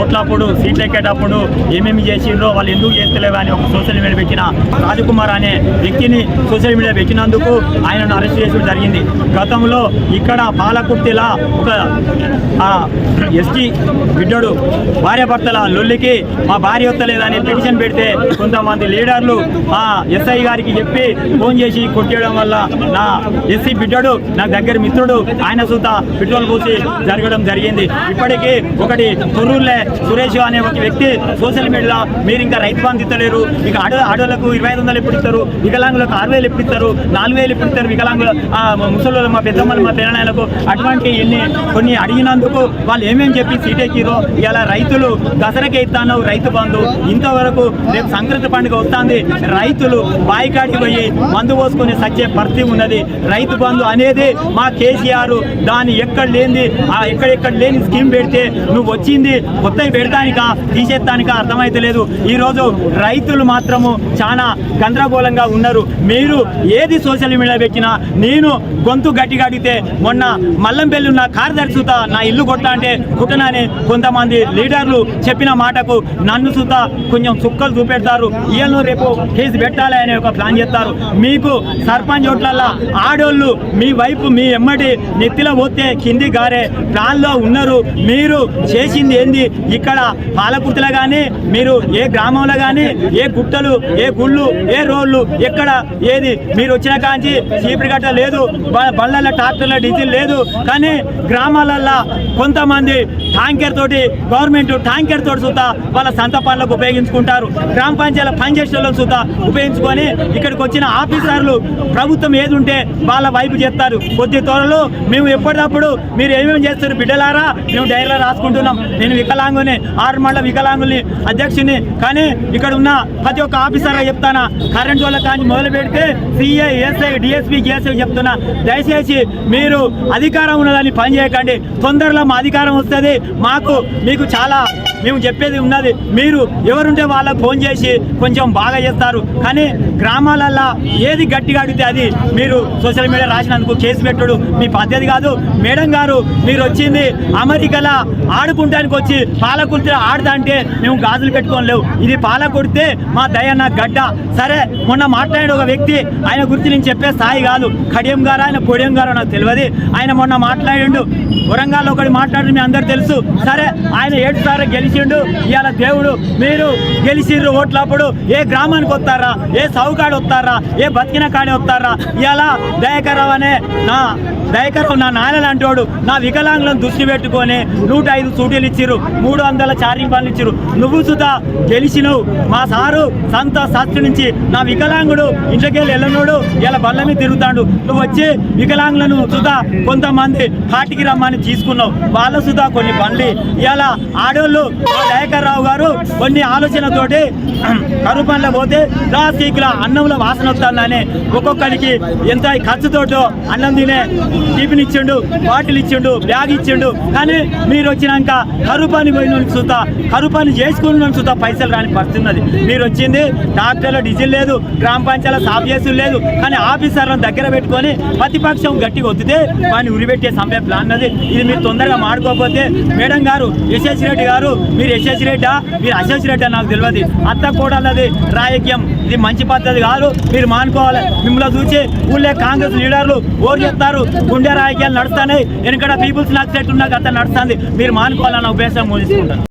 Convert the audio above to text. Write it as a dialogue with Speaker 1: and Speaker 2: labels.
Speaker 1: ఓట్లప్పుడు సీట్లు ఎక్కేటప్పుడు ఏమేమి చేసిండ్రో వాళ్ళు ఎందుకు చేస్తలేవా అని ఒక సోషల్ మీడియా పెట్టిన రాజకుమార్ అనే వ్యక్తిని సోషల్ మీడియా పెట్టినందుకు ఆయనను అరెస్ట్ చేయడం జరిగింది. గతంలో ఇక్కడ పాలకుర్తిలా ఒక ఎస్టీ బిడ్డడు భార్యాభర్తల లొల్లికి మా భార్య వస్తలేదని పిటిషన్ పెడితే కొంతమంది లీడర్లు ఆ ఎస్ఐ గారికి చెప్పి ఫోన్ చేసి కొట్టేయడం వల్ల నా ఎస్సీ బిడ్డడు నా దగ్గర మిత్రుడు ఆయన సుత పెట్రోల్ పోసి జరగడం జరిగింది. ఇప్పటికీ ఒకటి తొర్రూర్లే సురేష్ అనే ఒక వ్యక్తి సోషల్ మీడియాలో మీరు ఇంకా రైతు బంధు ఇస్తలేరు. ఇక ఆడ ఆడోళ్ళకు ఇరవై ఐదు వందలు ఎప్పుడు ఇస్తారు వికలాంగులకు ఆరు వేలు ఎప్పుడు ఇస్తారు నాలుగు వేలు ఎప్పుడు ఇస్తారు వికలాంగులు ముసలి మా పెద్దమ్మలు మా పిల్లలకు అటువంటి ఎన్ని కొన్ని అడిగినందుకు వాళ్ళు ఏమేమి చెప్పి సీటెక్కిరో ఇలా రైతులు దసరాకే ఇస్తాను రైతు బంధు. ఇంతవరకు రేపు సంక్రాంతి పండుగ వస్తుంది. రైతులు బాయికాడికి పోయి మందు పోసుకొని సచ్చే పరిస్థితి ఉన్నది. రైతు బంధు అనేది మా కేసీఆర్ దాన్ని ఎక్కడ లేనిది ఆ ఎక్కడెక్కడ లేని స్కీమ్ పెడితే నువ్వు వచ్చింది కొత్తవి పెడతానిక తీసేస్తానిక అర్థమైతలేదు. ఈరోజు రైతులు మాత్రము చాలా గందరగోళంగా ఉన్నారు. మీరు ఏది సోషల్ మీడియా పెట్టినా నేను గొంతు గట్టిగా అడిగితే మొన్న మల్లంపల్లి ఉన్న కార్యదర్శి నా ఇల్లు కొట్ట అంటే కుట్టనని కొంతమంది లీడర్లు చెప్పిన మాటకు నన్ను సుత కొంచెం చుక్కలు చూపెడతారు. ఈయనను రేపు కేసు పెట్టాలి అనే ఒక ప్లాన్ చేస్తారు. మీకు సర్పంచ్ చోట్లల్లా ఆడోళ్ళు మీ వైపు మీ ఎమ్మటి నెత్తిలో పోతే కింది గారే ప్లాన్లో ఉన్నారు. మీరు చేసింది ఏంది? ఇక్కడ పాలకుర్తిలో కానీ మీరు ఏ గ్రామంలో కానీ ఏ గుట్టలు ఏ గుళ్ళు ఏ రోడ్లు ఎక్కడ ఏది మీరు వచ్చిన కాంచి చీపురు గట్ట లేదు బ- బళ్ళల్లో ట్రాక్టర్ల డీజిల్ లేదు. కానీ గ్రామాలల్లో కొంతమంది ట్యాంకర్ తోటి గవర్నమెంట్ ట్యాంకర్ తోటి చూద్దా వాళ్ళ సంత పనులకు ఉపయోగించుకుంటారు. గ్రామ పంచాయతీల పనిచేసేలో చూద్దా ఉపయోగించుకొని ఇక్కడికి వచ్చిన ఆఫీసర్లు ప్రభుత్వం ఏది ఉంటే వాళ్ళ వైపు చేస్తారు. కొద్ది త్వరలో మేము ఎప్పటికప్పుడు మీరు ఏమేమి చేస్తారు బిడ్డలారా మేము డైరీలో రాసుకుంటున్నాం. నేను వికలాంగుని ఆరు మండల వికలాంగుని అధ్యక్షుని. కానీ ఇక్కడ ఉన్న ప్రతి ఒక్క ఆఫీసర్ చెప్తానా? కరెంట్ వాళ్ళ కానీ మొదలు పెడితే సిఐ ఎస్ఐ డిఎస్పీ జిఎస్ఐ చెప్తున్నా. దయచేసి మీరు అధికారం ఉన్నదని పని చేయకండి. తొందరలో మా అధికారం వస్తుంది. మాకు మీకు చాలా మేము చెప్పేది ఉన్నది. మీరు ఎవరుంటే వాళ్ళకు ఫోన్ చేసి కొంచెం బాగా చేస్తారు. కానీ గ్రామాలల్లో ఏది గట్టిగా అడిగితే అది మీరు సోషల్ మీడియా రాసినందుకు కేసు పెట్టడు. మీ పద్ధతి కాదు. మేడం గారు మీరు వచ్చింది అమెరికాలో ఆడుకుంటానికి వచ్చి పాలకుడితే ఆడదా అంటే మేము గాజులు పెట్టుకొని లేవు ఇది పాలకుడితే మా దయన్న గడ్డ. సరే మొన్న మాట్లాడిన ఒక వ్యక్తి ఆయన గురించి నేను చెప్పే స్థాయి కాదు. కడియం గారు ఆయన పొడియం గారు నాకు తెలియదు. ఆయన మొన్న మాట్లాడిండు. వరంగల్లో ఒకటి మాట్లాడి మీ అందరు తెలుసు. సరే ఆయన ఏడు సార్లు గెలిచిండు. ఇవాళ దేవుడు మీరు గెలిచిర్రు ఓట్లప్పుడు ఏ గ్రామానికి వస్తారా ఏ సౌకాడు వస్తారా ఏ బతికిన కాడి వస్తారా? ఇవాళ దయకరావు అనే నా దయకరావు నా నాయన లాంటివాడు నా వికలాంగులను దృష్టి పెట్టుకొని నూట ఐదు సూటీలు ఇచ్చిర్రు. మూడు వందల చార్జింగ్ పనులు ఇచ్చారు. నువ్వు సుధా గెలిచినవు. మా సారు సంత శాస్త్రి నుంచి నా వికలాంగుడు ఇంట్లోకి వెళ్ళి వెళ్ళనోడు ఇలా బల్ల మీద తిరుగుతాడు. నువ్వు వచ్చి వికలాంగులను సుధా కొంతమంది పాటికి రమ్మని తీసుకున్నావు. వాళ్ళ సుధా కొన్ని పనులు ఇలా ఆడోళ్ళు దయాకర్రావు దయాకర్ రావు గారు కొన్ని ఆలోచనతోటి కరువు పనులు పోతే రాసీకుల అన్నంలో వాసన వస్తుందని ఒక్కొక్కరికి ఎంత ఖర్చుతోటో అన్నం తినే టిఫిన్ ఇచ్చిండు బాటిల్ ఇచ్చిండు బ్యాగ్ ఇచ్చిండు. కానీ మీరు వచ్చినాక కరువు పని పోయిన చూద్దా కరువు పని చేసుకున్న చూస్తా పైసలు రాని పరిస్థితి మీరు వచ్చింది డాక్టర్లో డీజిల్ లేదు గ్రామ పంచాయతీ సాఫ్ చేసి లేదు కానీ ఆఫీసర్లను దగ్గర పెట్టుకొని ప్రతిపక్షం గట్టిగా ఒత్తితే వాడిని ఉరిపెట్టే సమయం ప్లాన్ అది ఇది మీరు తొందరగా మాడుకోకపోతే మేడం గారు యశస్ రెడ్డి గారు మీరు యశస్ రెడ్డా మీరు అశస్ రెడ్డా నాకు తెలియదు. అత్త కూడా అన్నది రాజకీయం ఇది మంచి పద్ధతి కాదు. మీరు మానుకోవాలి. మిమ్మల్ని చూసి ఊళ్ళో కాంగ్రెస్ లీడర్లు ఓరు చెప్తారు. గుండె రాజకీయాలు నడుస్తాయి వెనకడ పీపుల్స్ నాకు సెట్ ఉన్న గత నడుస్తుంది. మీరు మానుకోవాలన్న ఉద్దేశం మోదిస్తుంటారు